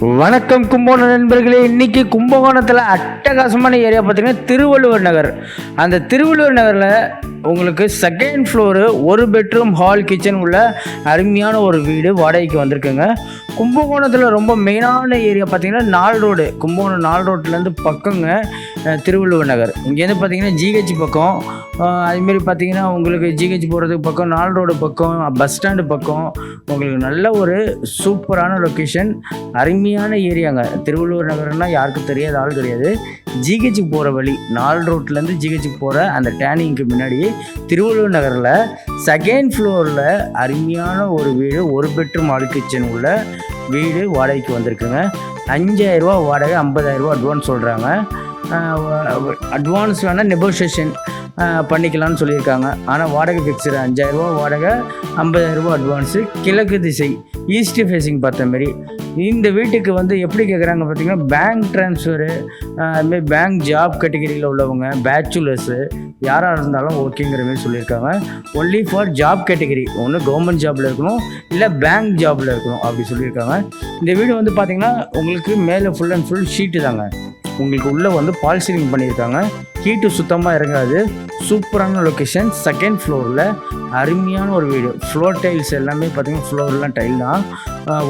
வணக்கம் கும்பகோணம் நண்பர்களே இன்னைக்கு கும்பகோணத்தில் அட்டகாசமான ஏரியா பார்த்தீங்கன்னா திருவள்ளுவர் நகர். அந்த திருவள்ளுவர் நகரில் உங்களுக்கு செகண்ட் ஃப்ளோரு ஒரு பெட்ரூம் ஹால் கிச்சன் உள்ள அருமையான ஒரு வீடு வாடகைக்கு வந்திருக்குங்க. கும்பகோணத்தில் ரொம்ப மெயினான ஏரியா பார்த்தீங்கன்னா நால் ரோடு கும்பகோணம் நால் ரோட்லேருந்து பக்கங்க. திருவள்ளுவர் நகர். இங்கேருந்து பார்த்தீங்கன்னா ஜிஹெச் பக்கம். அதுமாரி பார்த்தீங்கன்னா உங்களுக்கு ஜிஹெச் போகிறதுக்கு பக்கம் நாள் ரோடு பக்கம் பஸ் ஸ்டாண்டு பக்கம் உங்களுக்கு நல்ல ஒரு சூப்பரான லொக்கேஷன் அருமையான ஏரியாங்க. திருவள்ளுவர் நகர்னால் யாருக்கும் தெரியாத ஆள் கிடையாது. ஜிஹெச்சுக்கு போகிற வழி நாலு ரோட்லேருந்து ஜிஹெச்சுக்கு போகிற அந்த டேனிங்க்கு முன்னாடி திருவள்ளுவர் நகரில் செகண்ட் ஃப்ளோரில் அருமையான ஒரு வீடு ஒரு பெட்ரூம் ஆள் கிச்சன் உள்ள வீடு வாடகைக்கு வந்திருக்குங்க. அஞ்சாயிரரூபா வாடகை ஐம்பதாயிரரூபா அட்வான்ஸ் சொல்கிறாங்க அட்வான்ஸ் வேணால் நெகோஷியேஷன் பண்ணிக்கலாம்னு சொல்லியிருக்காங்க. ஆனால் வாடகை ஃபிக்ஸ்டு அஞ்சாயிரரூபா வாடகை ஐம்பதாயிரரூபா அட்வான்ஸு கிழக்கு திசை ஈஸ்ட் ஃபேஸிங் பார்த்த மாரி. இந்த வீட்டுக்கு வந்து எப்படி கேட்குறாங்க பார்த்தீங்கன்னா பேங்க் ட்ரான்ஸ்ஃபரு அதுமாரி பேங்க் ஜாப் கேட்டகரியில் உள்ளவங்க பேச்சுலர்ஸு யாராக இருந்தாலும் ஓகேங்கிற மாதிரி சொல்லியிருக்காங்க. ஒன்லி ஃபார் ஜாப் கேட்டகரி ஒன்று கவர்மெண்ட் ஜாபில் இருக்கணும் இல்லை பேங்க் ஜாபில் இருக்கணும் அப்படி சொல்லியிருக்காங்க. இந்த வீடு வந்து பார்த்திங்கன்னா உங்களுக்கு மேலே ஃபுல் அண்ட் ஃபுல் ஷீட்டு தாங்க. உங்களுக்கு உள்ளே வந்து பால் சீலிங் பண்ணியிருக்காங்க. ஹீட்டு சுத்தமாக இறங்காது. சூப்பரான லொக்கேஷன் செகண்ட் ஃப்ளோரில் அருமையான ஒரு வீடு. ஃப்ளோர் டைல்ஸ் எல்லாமே பார்த்தீங்கன்னா ஃப்ளோர்லாம் டைல் தான்.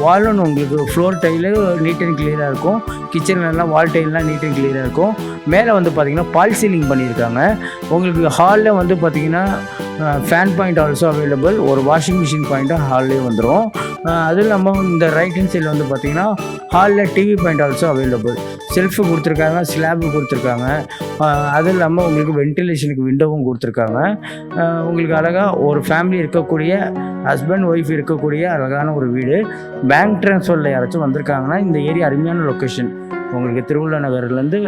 வாலும் உங்களுக்கு ஃப்ளோர் டைலு நீட் அண்ட் கிளியராக இருக்கும். கிச்சன்லலாம் வால் டைல்லாம் நீட் அண்ட் கிளியராக இருக்கும். மேலே வந்து பார்த்தீங்கன்னா பால் சீலிங் பண்ணியிருக்காங்க. உங்களுக்கு ஹாலில் வந்து பார்த்திங்கன்னா ஃபேன் பாயிண்ட் ஆல்சோ அவைலபிள் ஒரு வாஷிங் மிஷின் பாயிண்ட்டும் ஹால்லேயே வந்துடும் அதுவும் இல்லாமல் இந்த ரைட் ஹேண்ட் சைடில் வந்து பார்த்தீங்கன்னா ஹாலில் TV point also available shelf கொடுத்துருக்காங்க ஸ்லாபு கொடுத்துருக்காங்க. அது அதுவும் இல்லாமல் உங்களுக்கு வென்டிலேஷனுக்கு விண்டோவும் கொடுத்துருக்காங்க. உங்களுக்கு அழகாக ஒரு ஃபேமிலி இருக்கக்கூடிய ஹஸ்பண்ட் ஒய்ஃப் இருக்கக்கூடிய அழகான ஒரு வீடு. பேங்க் ட்ரான்ஸ்ஃபரில் யாராச்சும் வந்திருக்காங்கன்னா இந்த ஏரியா அருமையான லொக்கேஷன் உங்களுக்கு திருவள்ளுவர் நகர்லேருந்து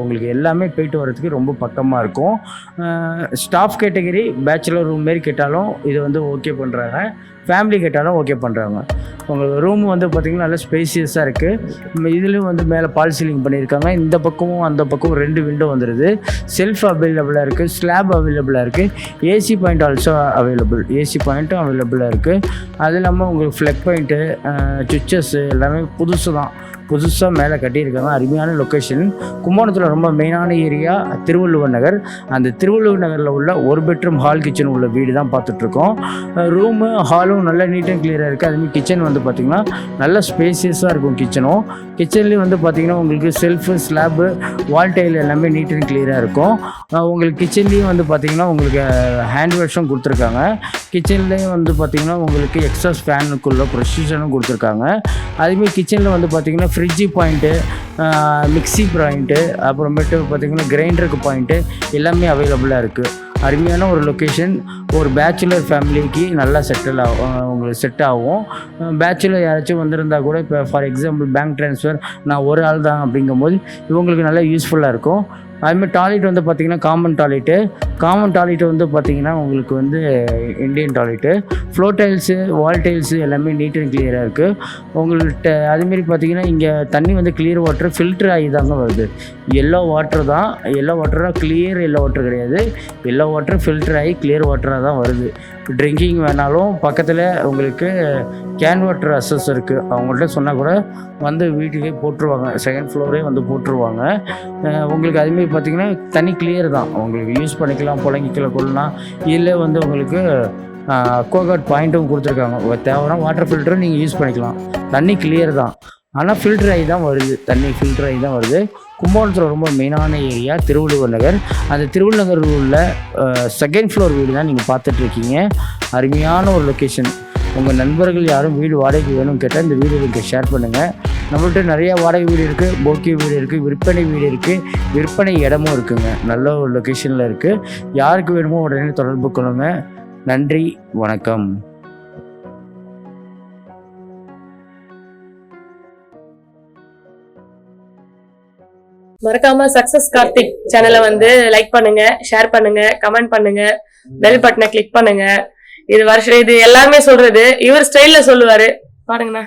உங்களுக்கு எல்லாமே போயிட்டு வரதுக்கு ரொம்ப பக்கமாக இருக்கும். ஸ்டாஃப் கேட்டகரி பேச்சுலர் ரூம் மாரி கேட்டாலும் இது வந்து ஓகே பண்ணுறாங்க ஃபேமிலி கேட்டாலும் ஓகே பண்ணுறாங்க உங்களுக்கு ரூம் வந்து பார்த்திங்கன்னா நல்லா ஸ்பேசியஸாக இருக்குது இதுலேயும் வந்து மேலே பால் சீலிங் பண்ணியிருக்காங்க. இந்த பக்கமும் அந்த பக்கமும் ரெண்டு விண்டோ வந்துடுது செல்ஃப் அவைலபிளாக இருக்குது ஸ்லாப் அவைலபிளாக இருக்குது AC point also available AC பாயிண்ட்டும் அவைலபிளாக இருக்குது அது இல்லாமல் உங்களுக்கு ஃப்ளக் பாயிண்ட்டு சுவிச்சஸ்ஸு எல்லாமே புதுசு தான் புதுசாக மேலே கட்டியிருக்காங்க அருமையான லொக்கேஷன் கும்பகோணத்தில் ரொம்ப மெயினான ஏரியா திருவள்ளுவர் நகர். அந்த திருவள்ளுவர் நகரில் உள்ள ஒரு பெட்ரூம் ஹால் கிச்சன் உள்ள வீடு தான் பார்த்துட்ருக்கோம் ரூமு ஹாலும் நல்லா நீட் அண்ட் கிளியராக இருக்குது அதுமாதிரி கிச்சன் வந்து பார்த்திங்கன்னா நல்ல ஸ்பேசியஸாக இருக்கும் கிச்சனும் கிச்சன்லேயும் வந்து பார்த்திங்கன்னா உங்களுக்கு செல்ஃபு ஸ்லாப்பு வால் டைல் எல்லாமே நீட் அண்ட் கிளியராக இருக்கும். உங்களுக்கு கிச்சன்லேயும் வந்து பார்த்திங்கன்னா உங்களுக்கு ஹேண்ட் வாஷும் கொடுத்துருக்காங்க. கிச்சன்லேயும் வந்து பார்த்திங்கன்னா உங்களுக்கு எக்ஸ்ட்ரா ஃபேனுக்குள்ள ப்ரொசிஷனும் கொடுத்துருக்காங்க. அதுமாதிரி கிச்சனில் வந்து பார்த்திங்கன்னா ஃப்ரிட்ஜு பாயிண்ட்டு மிக்ஸி பாயிண்ட்டு அப்புறமேட்டு பார்த்திங்கன்னா கிரைண்டருக்கு பாயிண்ட்டு எல்லாமே அவைலபிளாக இருக்குது அருமையான ஒரு லொக்கேஷன் ஒரு பேச்சுலர் ஃபேமிலிக்கு நல்லா செட்டில் ஆகும் உங்களுக்கு செட் ஆகும். பேச்சுலர் யாராச்சும் வந்திருந்தா கூட இப்போ ஃபார் எக்ஸாம்பிள் பேங்க் ட்ரான்ஸ்ஃபர் நான் ஒரு ஆள் தான் அப்படிங்கும்போது இவங்களுக்கு நல்லா யூஸ்ஃபுல்லாக இருக்கும். அதுமாதிரி டாய்லெட் வந்து பார்த்திங்கன்னா காமன் டாய்லெட்டு. காமன் டாய்லெட் வந்து பார்த்திங்கன்னா உங்களுக்கு வந்து Indian toilet. Floor tiles wall tiles எல்லாமே நீட் அண்ட் கிளியராக இருக்குது உங்கள்கிட்ட அதுமாரி பார்த்திங்கன்னா இங்கே தண்ணி வந்து கிளியர் வாட்டர் ஃபில்டர் ஆகி தாங்க வருது. எல்லோ வாட்டர் தான். எல்லோ வாட்டராக கிளியர் எல்லோ வாட்டர் கிடையாது. எல்லோ வாட்டர் ஃபில்டர் ஆகி கிளியர் வாட்டராக தான் வருது. ட்ரிங்கிங் வேணாலும் பக்கத்தில் உங்களுக்கு கேன் வாட்டர் அசஸ் இருக்குது அவங்கள்ட்ட சொன்னால் கூட வந்து வீட்டுக்கே போட்டுருவாங்க. செகண்ட் ஃப்ளோரே வந்து போட்டுருவாங்க. உங்களுக்கு அதுமாரி பார்த்தீங்கன்னா தண்ணி கிளியர் தான். உங்களுக்கு யூஸ் பண்ணிக்கலாம் புழங்கிக்கலாம் கொள்ளலாம். இல்லை வந்து உங்களுக்கு அக்வாகார்ட் பாயிண்ட்டும் கொடுத்துருக்காங்க. தேவைன்னா வாட்டர் ஃபில்டரும் நீங்கள் யூஸ் பண்ணிக்கலாம். தண்ணி கிளியர் தான். ஆனால் ஃபில்டர் ஆகி தான் வருது. தண்ணி ஃபில்டர் ஆகி தான் வருது. கும்பகோணத்தில் ரொம்ப மெயினான ஏரியா திருவள்ளுவர் நகர். அந்த திருவள்ளுவர் நகர் உள்ள செகண்ட் ஃப்ளோர் வீடு தான் நீங்கள் பார்த்துட்ருக்கீங்க அருமையான ஒரு லொக்கேஷன் உங்கள் நண்பர்கள் யாரும் வீடு வாடகைக்கு வேணும்னு கேட்டால் இந்த வீடு எனக்கு ஷேர் பண்ணுங்கள் நம்மள்ட்ட நிறைய வாடகை வீடு இருக்குது போக்கி வீடு இருக்குது விற்பனை வீடு இருக்குது விற்பனை இடமும் இருக்குங்க. நல்ல ஒரு லொக்கேஷனில் இருக்குது யாருக்கு வேணுமோ உடனே தொடர்பு கொள்ளுங்க. நன்றி வணக்கம். மறக்காம சக்சஸ் கார்த்திக் சேனலை வந்து லைக் பண்ணுங்க ஷேர் பண்ணுங்க கமெண்ட் பண்ணுங்க பெல் பட்டனை கிளிக் பண்ணுங்க. இது வருஷம் இது எல்லாமே சொல்றது இவர் ஸ்டைல்ல சொல்லுவாரு. பாருங்கண்ணா.